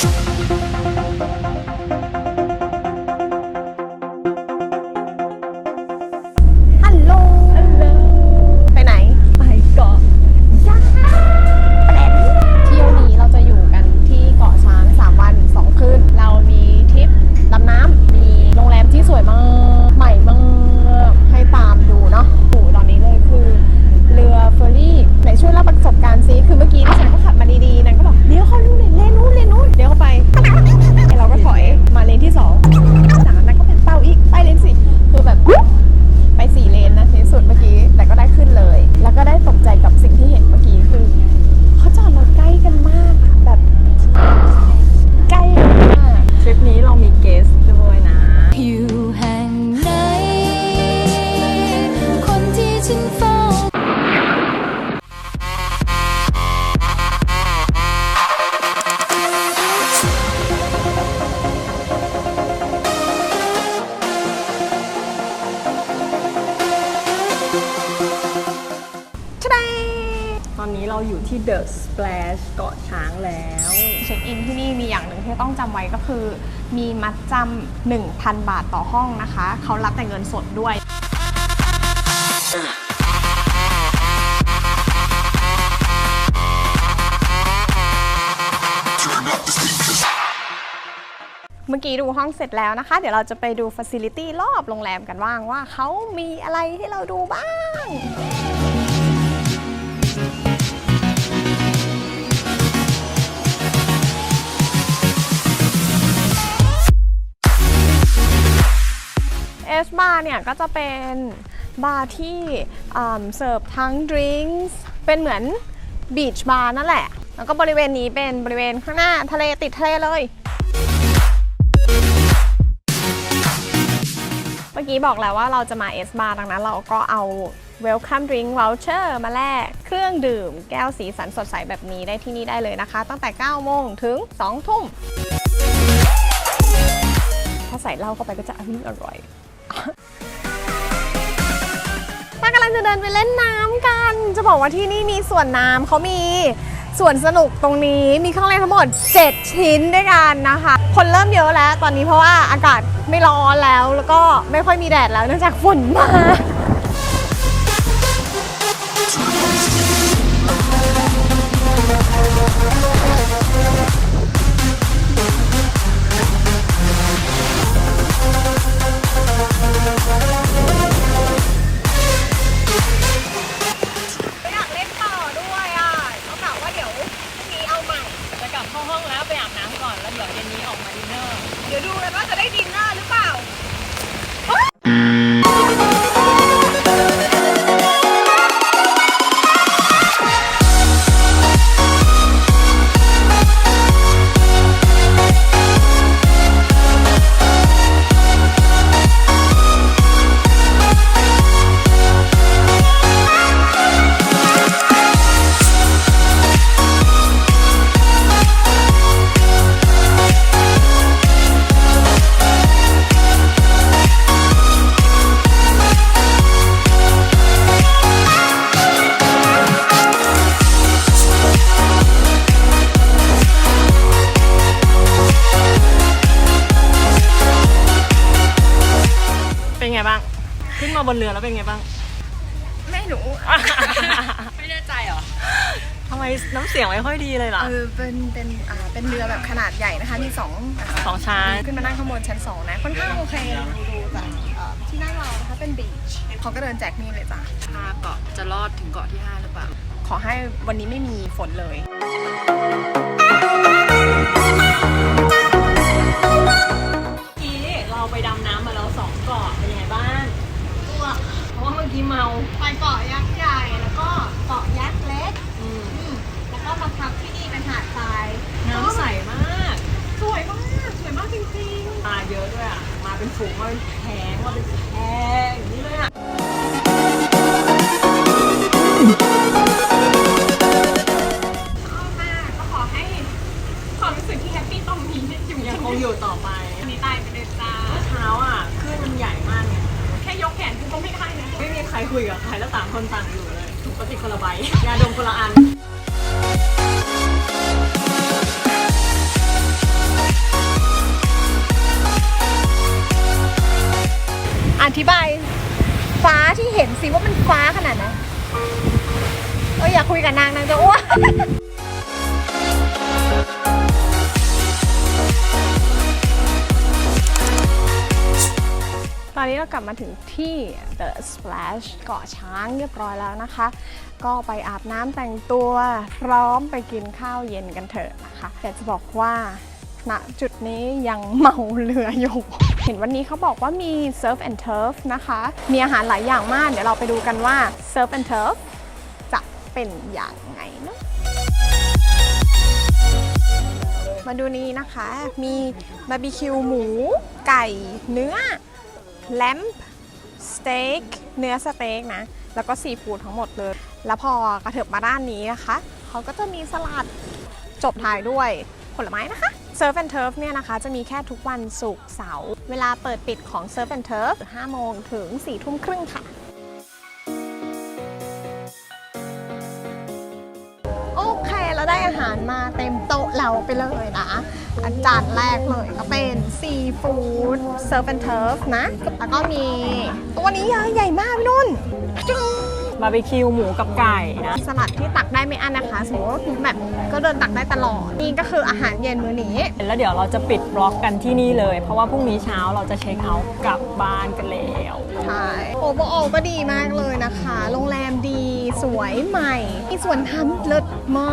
ฮั เราอยู่ที่ The Splash เกาะช้างแล้ว เช็คอินที่นี่มีอย่างหนึ่งที่ต้องจำไว้ก็คือ มีมัดจำ1,000 บาทต่อห้องนะคะ เขารับแต่เงินสดด้วย เมื่อกี้ดูห้องเสร็จแล้วนะคะ เดี๋ยวเราจะไปดูฟั c i ลิตี้รอบโรงแรมกันบ้างว่าเขามีอะไรให้เราดูบ้าง สบาร์เนี่ยก็จะเป็นบาร์ที่เสิร์ฟทั้งดริงส์เป็นเหมือนบีชบาร์นั่นแหละ แล้วก็บริเวณนี้เป็นบริเวณข้างหน้าทะเลติดทะเลเลย เมื่อกี้บอกแล้วว่าเราจะมาเอสบาร์ดังนั้นเราก็เอา Welcome Drink Voucher มาแลกเครื่องดื่มแก้วสีสันสดใสแบบนี้ได้ที่นี่ได้เลยนะคะ ตั้งแต่ 9 โมงถึง 2 ทุ่ม ถ้าใส่เหล้าเข้าไปก็จะอร่อย ป้ากำลังจะเดินไปเล่นน้ำกัน จะบอกว่าที่นี่มีสวนน้ำเขามีสวนสนุกตรงนี้มีเครื่องเล่นทั้งหมด 7 ชิ้นด้วยกันนะคะ คนเริ่มเยอะแล้วตอนนี้เพราะว่าอากาศไม่ร้อนแล้ว แล้วก็ไม่ค่อยมีแดดแล้วเนื่องจากฝนมา ขึ้นมาบนเรือแล้วเป็นไงบ้าง ไม่รู้ ไม่แน่ใจเหรอทำไมน้ำเสียงไม่ค่อยดีเลยล่ะ เออเป็นเป็นอ่าเป็นเรือแบบขนาดใหญ่นะคะ มีสองาสองชั้น ขึ้นมานั่งข้างบนชั้นสองนะ ค่อนข้างโอเคดูดูจากเอ่อที่นั่งเรานะคะเป็นบีชเขาก็เดินแจกนี่เลยจ้ะห้าเกาะจะรอดถึงเกาะที่ 5 หรือเปล่า ขอให้วันนี้ไม่มีฝนเลย เป็นฝูงมาเป็นแผงมาเป็นแพงอย่างนี้เลยอะๆชอบมากก็ขอให้ความรู้สึกที่แฮปปี้ตรงนี้อยู่ยัยังงคงอยู่ต่อไปอันนี้ตายไปเลยจ้าเมื่อเช้าอะคลื่นมันใหญ่มากเนี่ยแค่ยกแขนคือก็ไม่ได้นะ ไม่มีใครคุยกับใครแล้วต่างคนต่างอยู่เลยถุงพลาสติกคนละใบยาดมคนละอัน ว่ามันฟ้าขนาดไหนเอออยากคุยกับนางนางจะอ้วนตอนนี้เรากลับมาถึงที่ The Splash เกาะช้างเรียบร้อยแล้วนะคะ ก็ไปอาบน้ำแต่งตัวพร้อมไปกินข้าวเย็นกันเถอะนะคะอยากจะบอกว่า ณจุดนี้ยังเมาเรืออยู่ เห็นวันนี้เขาบอกว่ามี Surf and Turf นะคะ มีอาหารหลายอย่างมาก เดี๋ยวเราไปดูกันว่า Surf and Turf จะเป็นอย่างไงเนะมาดูนี้นะคะ มีบาร์บีคิวหมู ไก่ เนื้อ แลมป์สเต็ก เนื้อสเต็กนะ แล้วก็ซีฟู้ดทั้งหมดเลย แล้วพอกระเถิบมาด้านนี้นะคะ เขาก็จะมีสลัดจบท้ายด้วยผลไม้นะคะ Surf and Turf เนี่ยนะคะจะมีแค่ทุกวันศุกร์เสาร์เวลาเปิดปิดของ Surf and Turf 5โมงถึง4ทุ่มครึ่งค่ะ โอเคเราได้อาหารมาเต็มโต๊ะเราไปเลยนะอาจานแรกเลยก็เป็นซีฟู้ดเซิร์ฟแอนเทิร์ฟนะ แล้วก็มีตัวนี้ใหญ่มากพี่นุ่นจึ๊ง บาร์บีคิวหมูกับไก่นะสลัดที่ตักได้ไม่อั้นนะคะสมมติว่าแบบก็เดินตักได้ตลอด นี่ก็คืออาหารเย็นมื้อนี้ แล้วเดี๋ยวเราจะปิดบล็อกกันที่นี่เลย เพราะว่าพรุ่งนี้เช้าเราจะเช็คเอาท์กลับบ้านกันแล้วใช่โอโบโอก็ดีมากเลยนะคะ โรงแรมดีสวยใหม่ มีสวนทำเลิศมา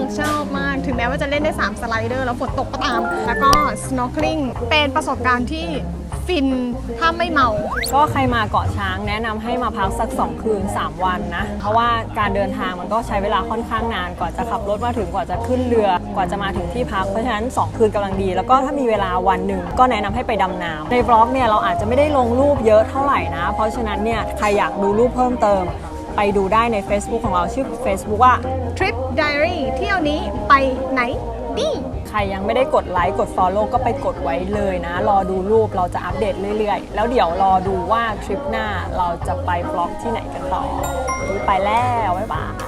กชอบมาก ถึงแม้ว่าจะเล่นได้ 3 สไลเดอร์ แล้วฝนตกก็ตาม แล้วก็ snorkeling เป็นประสบการณ์ที่ ฟินถ้าไม่เมา ก็ใครมาเกาะช้างแนะนำให้มาพักสัก 2 คืน 3 วันนะ เพราะว่าการเดินทางมันก็ใช้เวลาค่อนข้างนานกว่าจะขับรถมาถึงกว่าจะขึ้นเรือกว่าจะมาถึงที่พักเพราะฉะนั้น 2 คืนกำลังดี แล้วก็ถ้ามีเวลาวันหนึ่งก็แนะนำให้ไปดำน้ำในบล็อกเนี่ยเราอาจจะไม่ได้ลงรูปเยอะเท่าไหร่นะ เพราะฉะนั้นเนี่ยใครอยากดูรูปเพิ่มเติม ไปดูได้ใน Facebook ของเราชื่อ Facebook ว่า Trip Diary เที่ยวนี้ไปไหน ดีใครยังไม่ได้กดไลค์กด Follow ก็ไปกดไว้เลยนะ รอดูรูปเราจะอัปเดตเรื่อยๆ แล้วเดี๋ยวรอดูว่าทริปหน้าเราจะไปบล็อกที่ไหนกันต่อวันนี้ไปแล้ว บ๊ายบาย